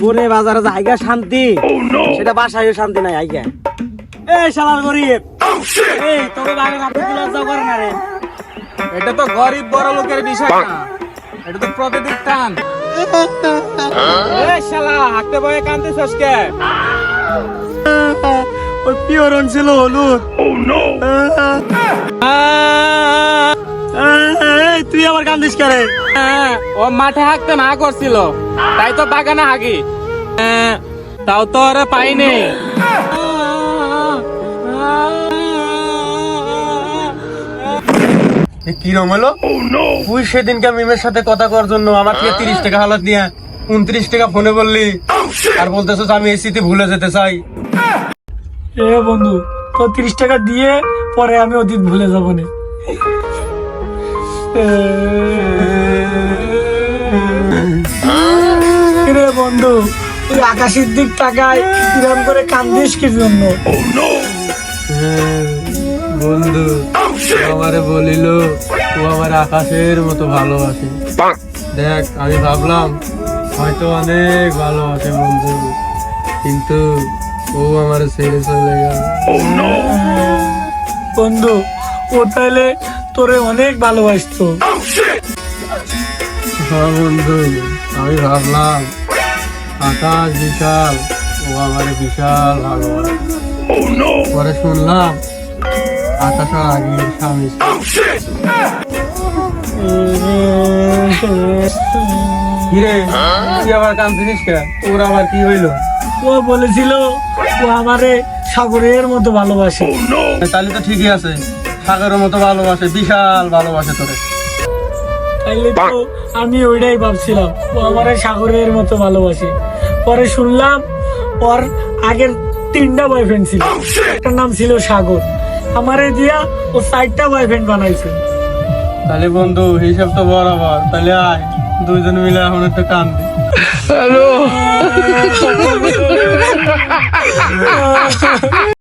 বনে বাজারে জায়গা শান্তি। সেটা বাসায় শান্তি নাই আইগা। এই শালার গরিব। এই তোকে বাগে রাখতে লজ্জা করে না রে? এটা তো গরিব বড় লোকের বিষয় না। এটা তো প্রকৃতির টান। এই শালা হাঁটতে বয়ে কান্দে সসকে ওই পিওরন ছিল হলুদ। এই তুই আবার কান্দিস কে ও মাঠে হাঁকতে না করছিল। তাই তো বাগানে হাগি হ্যাঁ, তাও তো আরে পাইনি। কিরম হলো? তুই সেদিনকে মিমের সাথে কথা করার জন্য আমার থেকে তিরিশ টাকা হালাত নিয়ে উনত্রিশ টাকা ফোনে বললি। আর বলতেছিস আমি এই স্মৃতি ভুলে যেতে চাই। এ বন্ধু তো তিরিশ টাকা দিয়ে পরে আমি অতীত ভুলে যাব না। রে বন্ধু তুই আকাশের দিক তাকায় কিরম করে কান্দিস কি জন্য? বন্ধু আমারে বলিল ও আমার আকাশের মতো ভালোবাসে। দেখ আমি ভাবলাম হয়তো অনেক ভালোবাসে বন্ধু কিন্তু ও আমার ছেড়ে চলে গেল। বন্ধু ও তাহলে তোরে অনেক ভালোবাসতো। হ্যাঁ বন্ধু আমি ভাবলাম আকাশ বিশাল ও আমার বিশাল ভালোবাসে। পরে শুনলাম আকাশ আগের স্বামী কিরে তুই আবার কাঁদছিস কে তোর আবার কি হইল? ও বলেছিল ও আমারে সাগরের মতো ভালোবাসে। তাহলে তো ঠিকই আছে। সাগরের মতো ভালোবাসে বিশাল ভালোবাসে তোরে। তাইলে তো আমি ওইটাই ভাবছিলাম ও আমারে সাগরের মতো ভালোবাসে। পরে শুনলাম ওর আগের তিনটা বয়ফ্রেন্ড ছিল। একটা নাম ছিল সাগর। আমারে দিয়া ও চারটা বয়ফ্রেন্ড বানাইছে। তাহলে বন্ধু হিসাব তো বরাবর। তাহলে আয় দুইজন মিলে এখন একটু কান্দি। হ্যালো।